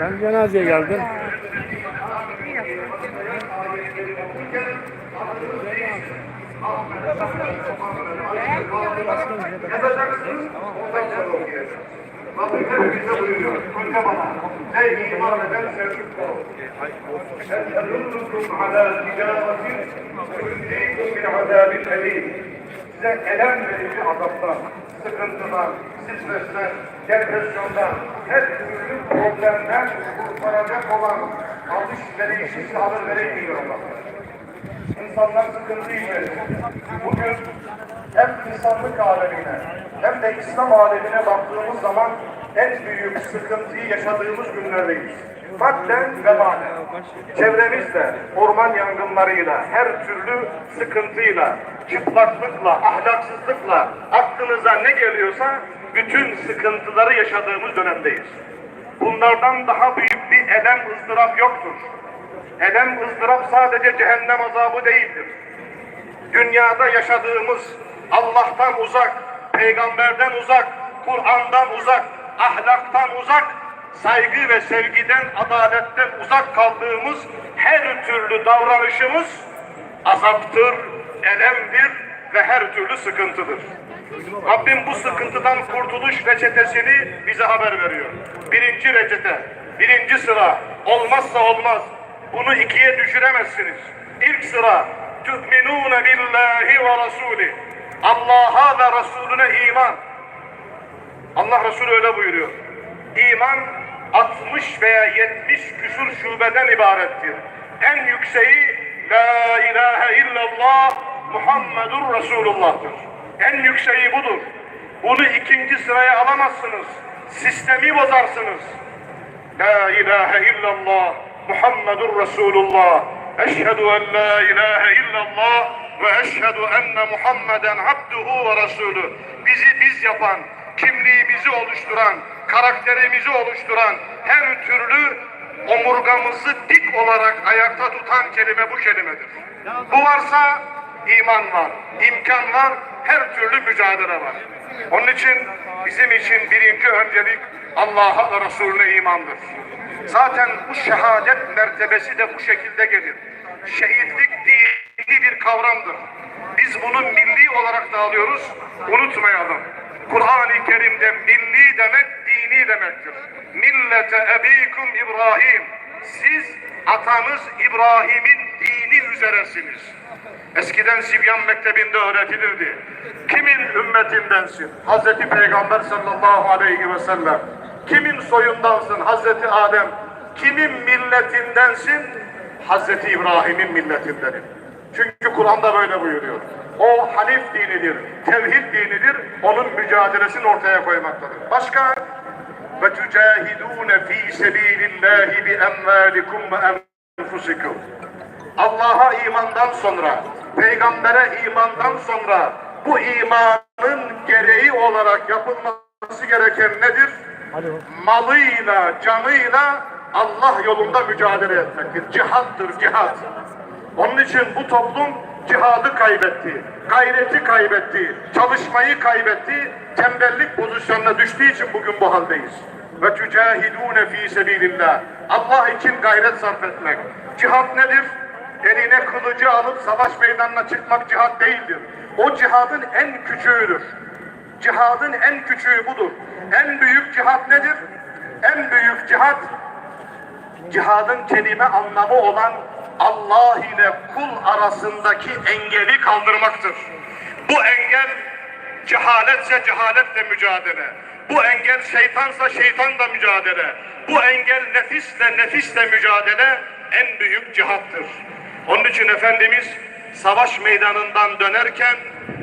Ben cenazeye geldim. Rabbim hepimize buyuruyor. Önce bana. Ey iman eden Selçuklu. Esedullukum ala ticaretin tüzdikum min azabin elim. Size elem verici azaptan, sıkıntıdan, stresten, depresyondan, her türlü problemden kurtaracak olan alışverişi size haber vereyim diyor Allah. İnsanlar sıkıntı içerisinde. Bugün hem insanlık alemine hem de İslam alemine baktığımız zaman en büyük sıkıntıyı yaşadığımız günlerdeyiz. Madden ve manen. Çevremizde orman yangınlarıyla, her türlü sıkıntıyla, çıplaklıkla, ahlaksızlıkla aklınıza ne geliyorsa bütün sıkıntıları yaşadığımız dönemdeyiz. Bunlardan daha büyük bir elem ızdırap yoktur. Elem ızdırap sadece cehennem azabı değildir. Dünyada yaşadığımız Allah'tan uzak, peygamberden uzak, Kur'an'dan uzak, ahlaktan uzak, saygı ve sevgiden, adaletten uzak kaldığımız her türlü davranışımız azaptır, elemdir ve her türlü sıkıntıdır. Rabbim bu sıkıntıdan kurtuluş reçetesini bize haber veriyor. Birinci reçete, birinci sıra, olmazsa olmaz. Bunu ikiye düşüremezsiniz. İlk sıra, tü'minûne billahi ve rasûlih. Allah'a ve Resulüne iman. Allah Resulü öyle buyuruyor. İman 60 veya 70 küsur şubeden ibarettir. En yükseği La ilahe illallah Muhammedur Resulullah'tır. En yükseği budur. Bunu ikinci sıraya alamazsınız. Sistemi bozarsınız. La ilahe illallah Muhammedur Resulullah. Eşhedü en la ilahe illallah ve eşhedü enne Muhammeden abduhu ve resulü. Bizi biz yapan, kimliğimizi oluşturan, karakterimizi oluşturan her türlü omurgamızı dik olarak ayakta tutan kelime bu kelimedir. Bu varsa iman var, imkan var, her türlü mücadele var. Onun için bizim için birinci öncelik Allah'a ve Resulüne imandır. Zaten bu şehadet mertebesi de bu şekilde gelir. Şehitlik dini bir kavramdır. Biz bunu milli olarak da alıyoruz, unutmayalım. Kur'an-ı Kerim'de milli demek dini demektir. Millete ebikum İbrahim. Siz atanız İbrahim'in dini üzeresiniz. Eskiden Sibyan Mektebi'nde öğretilirdi. Kimin ümmetindensin? Hazreti Peygamber sallallahu aleyhi ve sellem. Kimin soyundansın? Hazreti Adem. Kimin milletindensin? Hazreti İbrahim'in milletindenim. Çünkü Kur'an'da böyle buyuruyor. O Hanif dinidir, tevhid dinidir, onun mücadelesini ortaya koymaktadır. Başka? Fî sebîlillâhi bi emvâlikum ve enfusikum. Allah'a imandan sonra, peygambere imandan sonra bu imanın gereği olarak yapılması gereken nedir? Malıyla, canıyla Allah yolunda mücadele etmektir. Cihattır, cihat. Onun için bu toplum cihadı kaybetti, gayreti kaybetti, çalışmayı kaybetti, tembellik pozisyonuna düştüğü için bugün bu haldeyiz. Ve tücahidûne fî sebîlillah. Allah için gayret sarf etmek. Cihat nedir? Eline kılıcı alıp savaş meydanına çıkmak cihat değildir. O cihadın en küçüğüdür. Cihadın en küçüğü budur. En büyük cihat nedir? En büyük cihat cihadın kelime anlamı olan Allah ile kul arasındaki engeli kaldırmaktır. Bu engel cehaletse cehaletle mücadele. Bu engel şeytansa şeytanla mücadele. Bu engel nefisle nefisle mücadele en büyük cihattır. Onun için Efendimiz savaş meydanından dönerken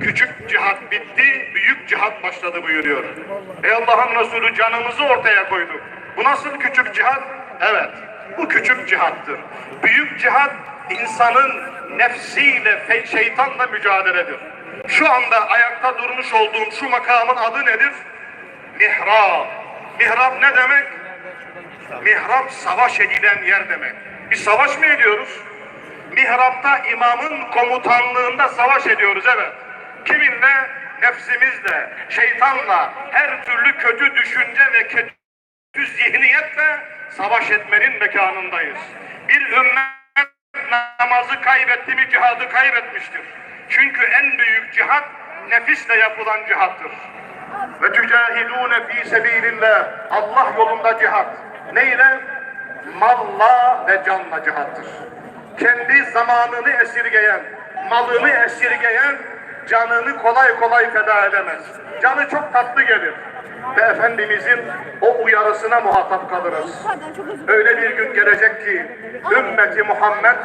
küçük cihat bitti, büyük cihat başladı buyuruyor. Ey Allah'ın Resulü canımızı ortaya koyduk. Bu nasıl küçük cihat? Evet, bu küçük cihattır. Büyük cihat insanın nefsiyle, şeytanla mücadeledir. Şu anda ayakta durmuş olduğum şu makamın adı nedir? Mihrab. Mihrab ne demek? Mihrap savaş edilen yer demek. Biz savaş mı ediyoruz? Mihrapta imamın komutanlığında savaş ediyoruz evet. Kiminle? Nefsimizle, şeytanla, her türlü kötü düşünce ve kötü zihniyetle savaş etmenin mekanındayız. Bir ümmet namazı kaybetti mi cihadı kaybetmiştir. Çünkü en büyük cihat nefisle yapılan cihattır. Ve tücahidûne fî sebîlillah. Allah yolunda cihat. Neyle? Malla ve canla cihattır. Kendi zamanını esirgeyen, malını esirgeyen, canını kolay kolay feda edemez. Canı çok tatlı gelir. Ve Efendimizin o uyarısına muhatap kalırız. Öyle bir gün gelecek ki ümmeti Muhammed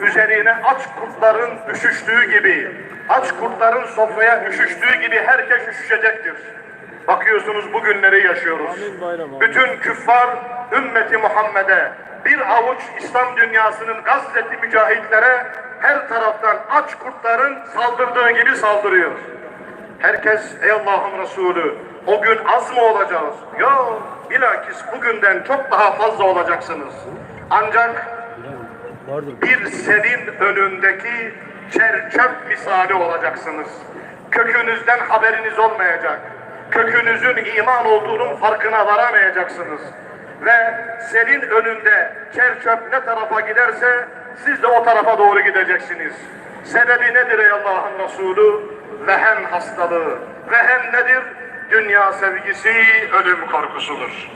üzerine aç kurtların üşüştüğü gibi, aç kurtların sofraya üşüştüğü gibi herkes üşüşecektir. Bakıyorsunuz bugünleri yaşıyoruz. Bütün küffar ümmeti Muhammed'e bir avuç İslam dünyasının Gazze'li mücahitlere her taraftan aç kurtların saldırdığı gibi saldırıyor. Herkes ey Allah'ın Resulü o gün az mı olacağız? Yok bilakis bugünden çok daha fazla olacaksınız. Ancak bir selin önündeki çerçöp misali olacaksınız. Kökünüzden haberiniz olmayacak. Kökünüzün iman olduğunun farkına varamayacaksınız. Ve selin önünde çerçöp ne tarafa giderse siz de o tarafa doğru gideceksiniz. Sebebi nedir ey Allah'ın Resulü? Vehen hastalığı. Vehen nedir? Dünya sevgisi, ölüm korkusudur.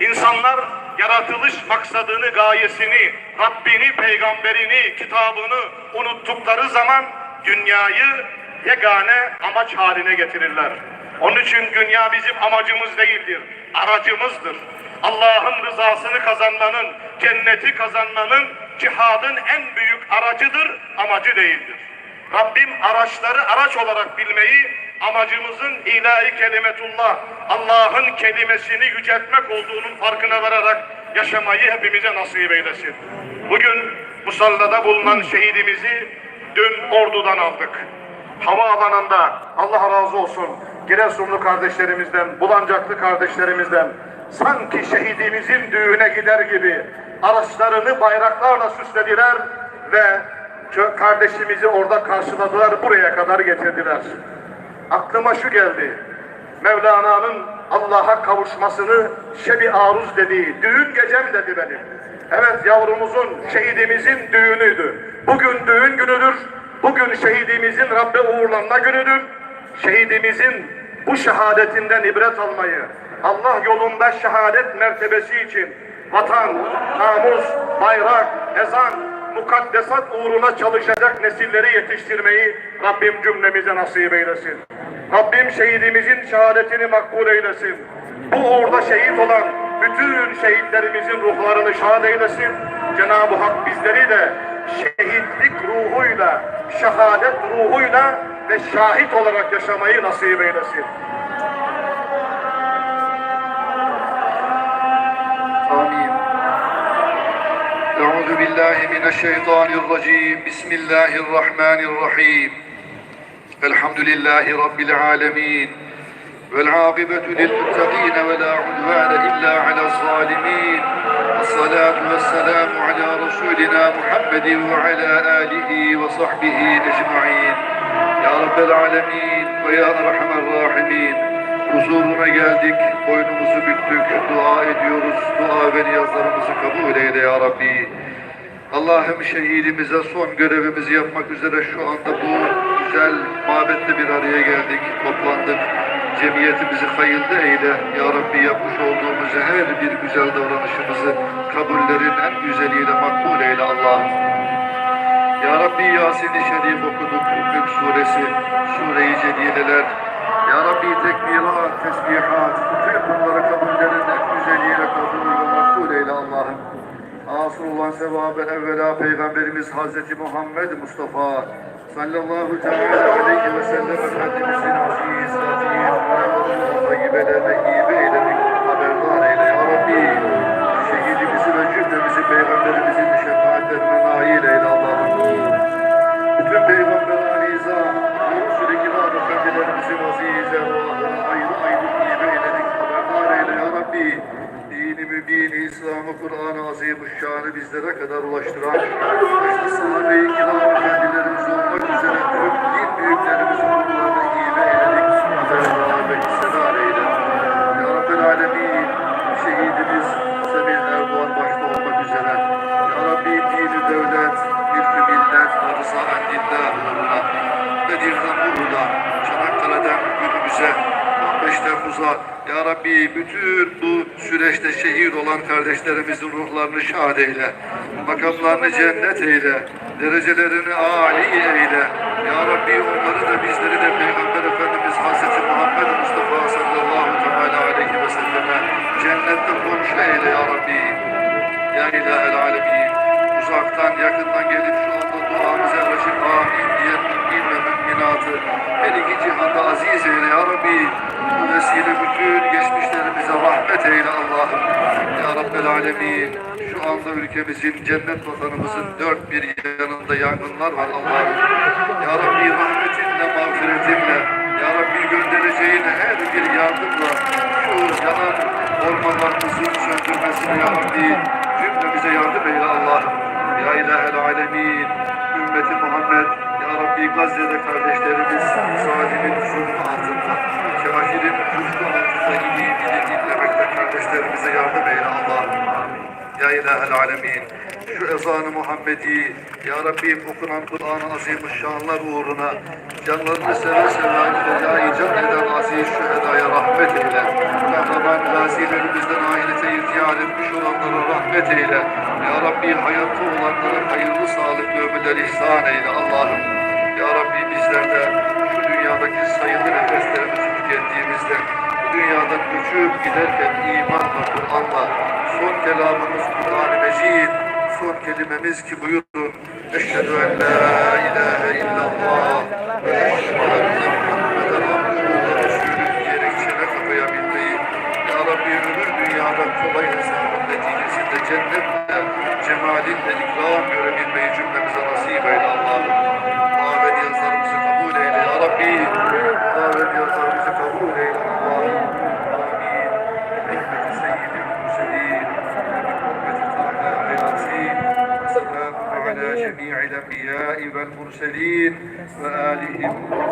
İnsanlar yaratılış maksadını, gayesini, Rabbini, peygamberini, kitabını unuttukları zaman dünyayı yegane amaç haline getirirler. Onun için dünya bizim amacımız değildir, aracımızdır. Allah'ın rızasını kazanmanın, cenneti kazanmanın cihadın en büyük aracıdır, amacı değildir. Rabbim araçları araç olarak bilmeyi, amacımızın ilahi kelimetullah, Allah'ın kelimesini yüceltmek olduğunun farkına vararak yaşamayı hepimize nasip eylesin. Bugün musallada bulunan şehidimizi dün ordudan aldık. Havaalanında Allah razı olsun Giresunlu kardeşlerimizden, Bulancaklı kardeşlerimizden sanki şehidimizin düğüne gider gibi araçlarını bayraklarla süslediler ve kardeşimizi orada karşıladılar, buraya kadar getirdiler. Aklıma şu geldi. Mevlana'nın Allah'a kavuşmasını şebi aruz dediği, düğün gecem dedi benim. Evet yavrumuzun, şehidimizin düğünüydü. Bugün düğün günüdür. Bugün şehidimizin Rabbe uğurlanma günüdür. Şehidimizin bu şehadetinden ibret almayı, Allah yolunda şehadet mertebesi için vatan, namus, bayrak, ezan, mukaddesat uğruna çalışacak nesilleri yetiştirmeyi Rabbim cümlemize nasip eylesin. Rabbim şehidimizin şehadetini makbul eylesin. Bu uğurda şehit olan bütün şehitlerimizin ruhlarını şad eylesin. Cenab-ı Hak bizleri de şehitlik ruhuyla, şehadet ruhuyla ve şahit olarak yaşamayı nasip eylesin. Euzu billahi mineşşeytanirracim. Bismillahirrahmanirrahim. Elhamdülillahi rabbil alamin. Vel akibetü lil muttaqin ve la udvane illa ala zalimin. Esselatu vesselamu ala rasulina Muhammedin ve ala alihi ve sahbihi ecmaîn. Ya rabbel alamin ve ya erhamer rahimin. Huzuruna geldik, boynumuzu büktük, dua ediyoruz. Dua ve niyazlarımızı kabul eyle ya Rabbi. Allah'ım şehidimize son görevimizi yapmak üzere şu anda bu güzel mabette bir araya geldik, toplandık. Cemiyetimizi hayırlı eyle. Ya Rabbi yapmış olduğumuz her bir güzel davranışımızı kabullerin en güzeliyle makbul eyle Allah'ım. Ya Rabbi Yasin-i Şerif okuduk, Hüküm Suresi, Sure-i Celileler. Ya Rabbi tekbirat, tesbihat, bütün bunları kabullerin en güzeliyle kabul ve makbul eyle Allah'ım. Asıl olan sevabı evvela Peygamberimiz Hazreti Muhammed Mustafa sallallahu teala aleyhi ve sellem Efendimizin aziz, latif, ve tayyibelerine hibe Dini İslam'ı, Kur'an-ı Azimüşşan'ı bizlere kadar ulaştıran, başta sahabe-i kiram efendilerimiz olmak üzere tüm din büyüklerimizin ruhlarına hibe eyledik, ve hissedar eyle. Ya Rabbel Alemin, şehidimiz Semih Erdoğan başta olmak üzere, Ya Rabbi dini devlet, mülkü millet, varıza endillah uğruna, Bedir'den uğruna, Çanakkale'den günümüze, 15 Temmuz'a, Ya Rabbi bütün bu süreçte şehit olan kardeşlerimizin ruhlarını şad eyle, makamlarını cennet eyle, derecelerini âli eyle. Ya Rabbi onları da bizleri de Peygamber Efendimiz Hazreti Muhammed Mustafa sallallahu teala aleyhi ve selleme cennette komşu eyle Ya Rabbi. Ya İlahel Alemin. Uzaktan yakından gelip şu anda duamıza ulaşıp amin diyen mümin ve müminatı her iki cihanda aziz eyle Ya Rabbi. Allah'ım. Ya Rabbel Alemin. Şu anda ülkemizin, cennet vatanımızın dört bir yanında yangınlar var Allah'ım. Ya Rabbi rahmetinle, mağfiretinle, Ya Rabbi göndereceğin her bir yardımla şu yanan ormanlarımızın söndürmesine Ya Rabbi cümlemize yardım eyle Allah'ım. Ya İlahel Alemin, ümmeti Muhammed, Ya Rabbi Gazze'de kardeşlerimiz Ya İlahel Alemin, şu ezanı Muhammedi, Ya Rabbi okunan Kur'an-ı Azimüşşanlar uğruna canlarını seve seve fedai can eden aziz şühedaya rahmet eyle. Kahraman gazilerimizden ahirete irtihal etmiş olanlara rahmet eyle. Ya Rabbi hayatta olanlara hayırlı sağlıklı ömürler ihsan eyle Allah'ım. Ya Rabbi bizler de şu dünyadaki sayılı nefeslerimizi tükettiğimizde bu dünyadan göçüp giderken imanla, Kur'an'la son kelamımız Kur'an-ı Mecid, son kelimemiz ki buyurun. Eşhedü en la ilahe illallah. Ve eşhedü enne Muhammeden abdühü ve resulü diyerek çene kapayabilmeyi, Ya Rabbi öbür dünyada kolay hesabın neticesinde cennetle, cemalinle ikram enbiyai vel